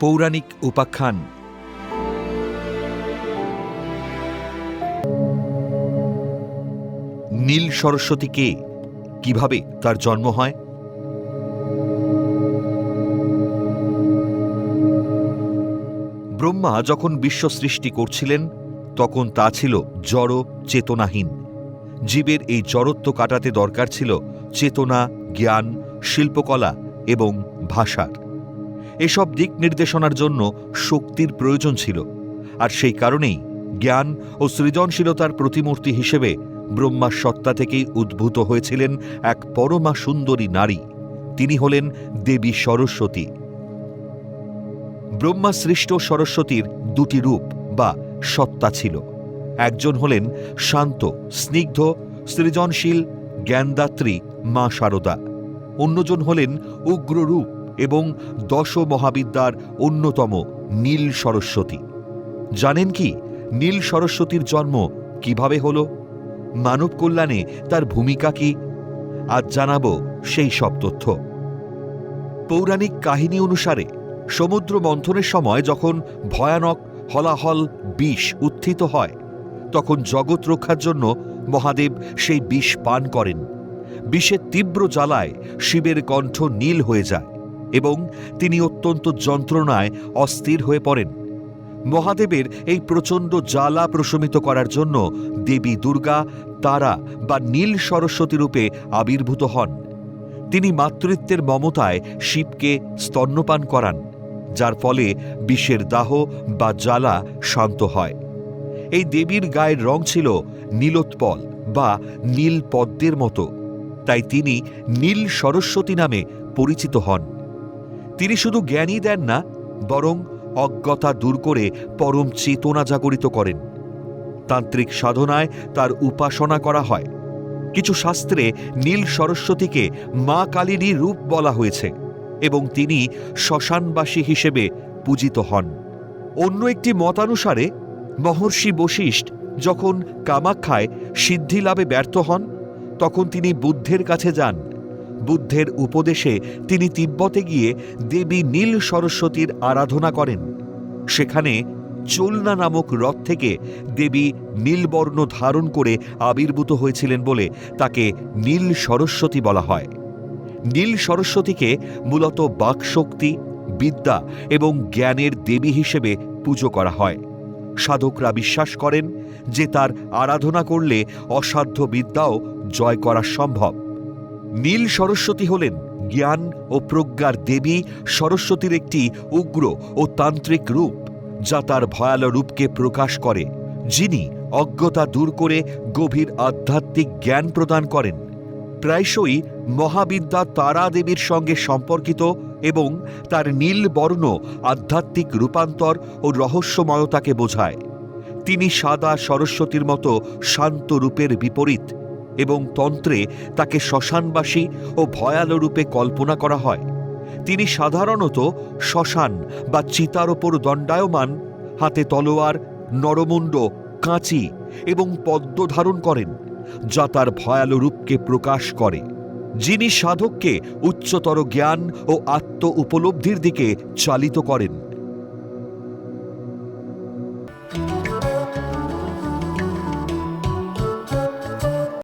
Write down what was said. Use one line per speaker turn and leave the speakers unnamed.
পৌরাণিক উপাখ্যান। নীল সরস্বতী কে? কীভাবে তার জন্ম হয়? ব্রহ্মা যখন বিশ্ব সৃষ্টি করছিলেন, তখন তা ছিল জড় চেতনাহীন। জীবের এই জড়ত্ব কাটাতে দরকার ছিল চেতনা, জ্ঞান, শিল্পকলা এবং ভাষার। এসব দিক নির্দেশনার জন্য শক্তির প্রয়োজন ছিল, আর সেই কারণেই জ্ঞান ও সৃজনশীলতার প্রতিমূর্তি হিসেবে ব্রহ্মার সত্তা থেকেই উদ্ভূত হয়েছিলেন এক পরমা সুন্দরী নারী। তিনি হলেন দেবী সরস্বতী। ব্রহ্মা সৃষ্ট সরস্বতীর দুটি রূপ বা সত্তা ছিল। একজন হলেন শান্ত, স্নিগ্ধ, সৃজনশীল, জ্ঞানদাত্রী মা শারদা অন্যজন হলেন উগ্ররূপ। এবং দশ মহাবিদ্যার অন্যতম নীল সরস্বতী। জানেন কি, নীল সরস্বতীর জন্ম কীভাবে হল? মানব কল্যাণে তার ভূমিকা কি? আজ জানাব সেই সব তথ্য। পৌরাণিক কাহিনী অনুসারে, সমুদ্র মন্থনের সময় যখন ভয়ানক হলাহল বিষ উত্থিত হয়, তখন জগৎ রক্ষার জন্য মহাদেব সেই বিষ পান করেন। বিষের তীব্র জ্বালায় শিবের কণ্ঠ নীল হয়ে যায়। এবং তিনি অত্যন্ত যন্ত্রণায় অস্থির হয়ে পড়েন। মহাদেবের এই প্রচণ্ড জ্বালা প্রশমিত করার জন্য দেবী দুর্গা, তারা বা নীল সরস্বতী রূপে আবির্ভূত হন। তিনি মাতৃত্বের মমতায় শিবকে স্তন্যপান করান, যার ফলে বিষের দাহ বা জ্বালা শান্ত হয়। এই দেবীর গায়ের রং ছিল নীলোৎপল বা নীল পদ্মের মতো, তাই তিনি নীল সরস্বতী নামে পরিচিত হন। তিনি শুধু জ্ঞানই দেন না, বরং অজ্ঞতা দূর করে পরম চেতনা জাগরিত করেন। তান্ত্রিক সাধনায় তার উপাসনা করা হয়। কিছু শাস্ত্রে নীল সরস্বতীকে মা কালীরই রূপ বলা হয়েছে এবং তিনি শ্মশানবাসী হিসেবে পূজিত হন। অন্য একটি মতানুসারে, মহর্ষি বশিষ্ঠ যখন কামাখ্যায় সিদ্ধি লাভে ব্যর্থ হন, তখন তিনি বুদ্ধের কাছে যান। বুদ্ধের উপদেশে তিনি তিব্বতে গিয়ে দেবী নীল সরস্বতীর আরাধনা করেন। সেখানে চোলনা নামক রথ থেকে দেবী নীলবর্ণ ধারণ করে আবির্ভূত হয়েছিলেন বলে তাকে নীল সরস্বতী বলা হয়। নীল সরস্বতীকে মূলত বাকশক্তি, বিদ্যা এবং জ্ঞানের দেবী হিসেবে পুজো করা হয়। সাধকরা বিশ্বাস করেন যে তার আরাধনা করলে অসাধ্য বিদ্যাও জয় করা সম্ভব। নীল সরস্বতী হলেন জ্ঞান ও প্রজ্ঞার দেবী সরস্বতীর একটি উগ্র ও তান্ত্রিক রূপ, যা তার ভয়াল রূপকে প্রকাশ করে, যিনি অজ্ঞতা দূর করে গভীর আধ্যাত্মিক জ্ঞান প্রদান করেন। প্রায়শই মহাবিদ্যা তারা দেবীর সঙ্গে সম্পর্কিত এবং তার নীল বর্ণ আধ্যাত্মিক রূপান্তর ও রহস্যময়তাকে বোঝায়। তিনি সাদা সরস্বতীর মতো শান্ত রূপের বিপরীত এবং তন্ত্রে তাকে শ্মশানবাসী ও ভয়াল রূপে কল্পনা করা হয়। তিনি সাধারণত শ্মশান বা চিতার ওপর দণ্ডায়মান, হাতে তলোয়ার, নরমুণ্ড, কাঁচি এবং পদ্ম ধারণ করেন, যা তার ভয়াল রূপকে প্রকাশ করে। যিনি সাধককে উচ্চতর জ্ঞান ও আত্ম উপলব্ধির দিকে চালিত করেন।